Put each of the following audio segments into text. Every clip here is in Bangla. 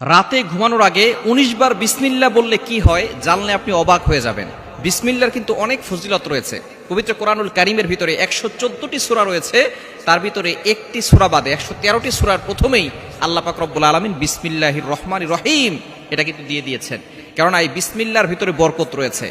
রাতে ঘুমানোর আগে উনিশ বার বিসমিল্লা বললে কি হয় জানলে আপনি অবাক হয়ে যাবেন। বিসমিল্লার কিন্তু অনেক ফজিলত রয়েছে। পবিত্র কোরআনুল কারিমের ভিতরে একশো চোদ্দটি সুরা রয়েছে। তার ভিতরে একটি সুরা বাদে একশো তেরোটি সুরার প্রথমেই আল্লাহ পাক রব্বুল আলমিন বিসমিল্লাহির রহমান রহিম এটা কিন্তু দিয়ে দিয়েছেন। কেননা এই বিসমিল্লার ভিতরে বরকত রয়েছে।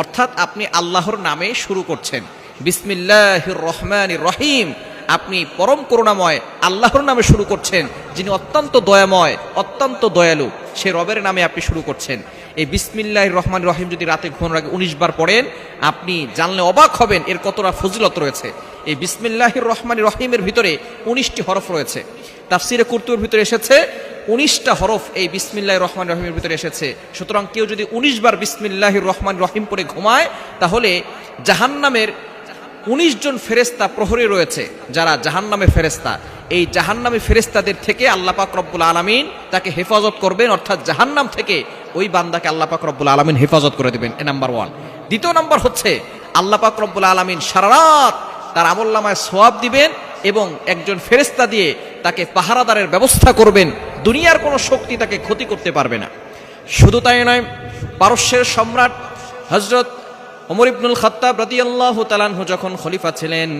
অর্থাৎ আপনি আল্লাহর নামে শুরু করছেন। বিসমিল্লাহির রহমান রহিম আপনি পরম করুণাময় আল্লাহর নামে শুরু করছেন, যিনি অত্যন্ত দয়াময়, অত্যন্ত দয়ালু, সে রবের নামে আপনি শুরু করছেন। এই বিসমিল্লাহ রহমান রহিম যদি রাতে ঘুমানোর আগে উনিশ বার পড়েন, আপনি জানলে অবাক হবেন, এর কতটা ফজিলত রয়েছে। এই বিসমিল্লাহির রহমান রহিমের ভিতরে উনিশটি হরফ রয়েছে। তাফসিরে কুর্তুর ভিতরে এসেছে, উনিশটা হরফ এই বিসমিল্লাহ রহমান রহিমের ভিতরে এসেছে। সুতরাং কেউ যদি উনিশ বার বিসমিল্লাহির রহমান রহিম পরে ঘুমায়, তাহলে জাহান্নামের উনিশ জন ফেরেস্তা প্রহরী রয়েছে, যারা জাহান্নামে ফেরেস্তা এই জাহান্নামে ফেরেস্তাদের থেকে আল্লাহ পাক রব্বুল আলমিন তাকে হেফাজত করবেন, অর্থাৎ জাহান্নাম থেকে ওই বান্দাকে আল্লাহ পাক রব্বুল আলমিন হেফাজত করে দেবেন, এ নাম্বার ওয়ান। দ্বিতীয় নাম্বার হচ্ছে, আল্লাহ পাক রব্বুল আলমিন সারা রাত তার আমল্লামায় সোয়াব দিবেন এবং একজন ফেরেস্তা দিয়ে তাকে পাহারাদারের ব্যবস্থা করবেন, দুনিয়ার কোনো শক্তি তাকে ক্ষতি করতে পারবে না। শুধু তাই নয়, পারস্যের সম্রাট হজরত ওমর ইবনুল খত্তাব রাদিয়াল্লাহু তাআলাহু যখন খলিফা ছিলেন,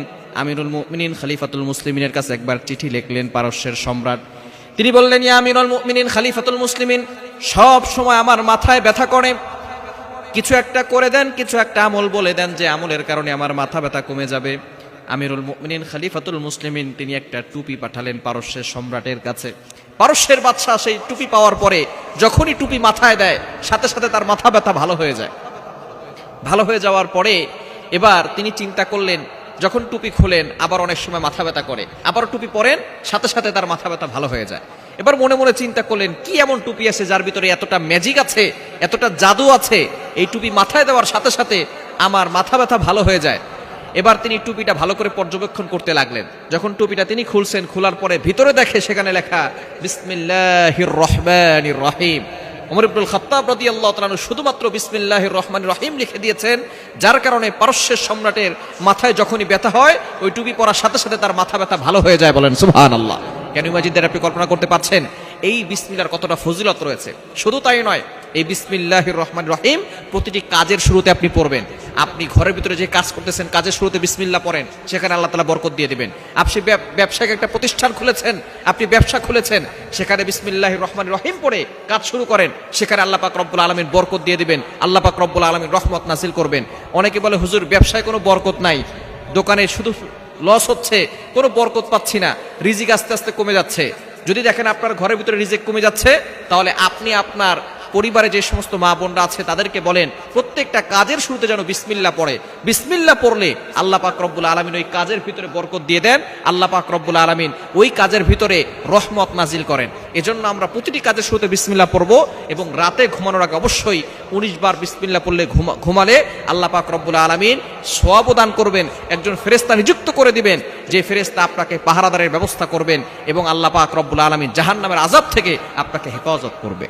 আমিরুল মুমিনিন খলিফাতুল মুসলিমিনের কাছে একবার চিঠি লিখলেন পারস্যের সম্রাট। তিনি বললেন, ইয়া আমিরুল মুমিনিন খলিফাতুল মুসলিমিন, সব সময় আমার মাথায় ব্যথা করে। কিছু একটা করে দেন, কিছু একটা আমল বলে দেন যে আমলের কারণে আমার মাথা ব্যথা কমে যাবে। আমিরুল মুমিনিন খলিফাতুল মুসলিমিন, তিনি একটা টুপি পাঠালেন পারস্যের সম্রাটের কাছে। পারস্যের বাদশাহ সেই টুপি পাওয়ার পরে যখনই টুপি মাথায় দেয়, সাথে সাথে তার মাথা ব্যথা ভালো হয়ে যায়। ভালো হয়ে যাওয়ার পরে এবার তিনি চিন্তা করলেন, যখন টুপি খোলেন, আবার অনেক সময় মাথা ব্যথা করে। আবার টুপি পরেন, সাথে সাথে তার মাথা ব্যথা ভালো হয়ে যায়। এবার মনে মনে চিন্তা করলেন, কি এমন টুপি আছে যার ভিতরে এতটা ম্যাজিক আছে, এতটা জাদু আছে? এই টুপি মাথায় দেওয়ার সাথে সাথে আমার মাথা ব্যথা ভালো হয়ে যায়। এবার তিনি টুপিটা ভালো করে পর্যবেক্ষণ করতে লাগলেন। যখন টুপিটা তিনি খুলছেন, খোলার পরে ভিতরে দেখে সেখানে লেখা, বিসমিল্লাহির রহমানির রহিম। ওমর ইবনুল খাত্তাব রাদিয়াল্লাহু তাআলা শুধুমাত্র বিসমিল্লাহির রহমান রহিম লিখে দিয়েছেন, যার কারণে পারস্যের সম্রাটের মাথায় যখনই ব্যথা হয়, ওই টুপি পরার সাথে সাথে তার মাথা ব্যথা ভালো হয়ে যায় বলেন, সুবহানাল্লাহ। কেন মাজিদের আপনি কল্পনা করতে পারছেন? এই বিসমিল্লার কতটা ফজিলত রয়েছে? শুধু তাই নয়, এই বিসমিল্লাহির রহমান রহিম প্রতিটি কাজের শুরুতে আপনি পড়বেন। আপনি ঘরের ভিতরে যে কাজ করতেছেন, কাজের শুরুতে বিসমিল্লা পড়েন, সেখানে আল্লাহ তালা বরকত দিয়ে দেবেন। আপনি ব্যব- ব্যবসায়িক একটা প্রতিষ্ঠান খুলেছেন, আপনি ব্যবসা খুলেছেন, সেখানে বিসমিল্লাহির রহমান রহিম পড়ে কাজ শুরু করেন, সেখানে আল্লাহ পাক রব্বুল আলমিন বরকত দিয়ে দেবেন, আল্লাহ পাক রব্বুল আলমিন রহমত নাসিল করবেন। অনেকে বলে, হুজুর, ব্যবসায় কোনো বরকত নাই, দোকানে শুধু লস হচ্ছে, কোনো বরকত পাচ্ছি না, রিজিক আস্তে আস্তে কমে যাচ্ছে। যদি দেখেন আপনার ঘরের ভিতরে রিজিক কমে যাচ্ছে, তাহলে আপনি আপনার পরিবারে যে সমস্ত মা বোনরা আছে, তাদেরকে বলেন, প্রত্যেকটা কাজের শুরুতে যেন বিসমিল্লা পড়ে। বিসমিল্লা পড়লে আল্লাহ পাক রব্বুল আলমিন ওই কাজের ভিতরে বরকত দিয়ে দেন, আল্লাহ পাক রব্বুল আলমিন ওই কাজের ভিতরে রহমত নাজিল করেন। এজন্য আমরা প্রতিটি কাজের শুরুতে বিসমিল্লা পড়ব এবং রাতে ঘুমানোর আগে অবশ্যই উনিশ বার বিসমিল্লা পড়লে ঘুমা- ঘুমালে আল্লাহ পাক রব্বুল আলমিন সোয়াবদান করবেন, একজন ফেরেস্তা নিযুক্ত করে দিবেন, যে ফেরেস্তা আপনাকে পাহারাদারের ব্যবস্থা করবেন এবং আল্লাহ পাক রব্বুল আলমিন জাহান্নামের আজাব থেকে আপনাকে হেফাজত করবে।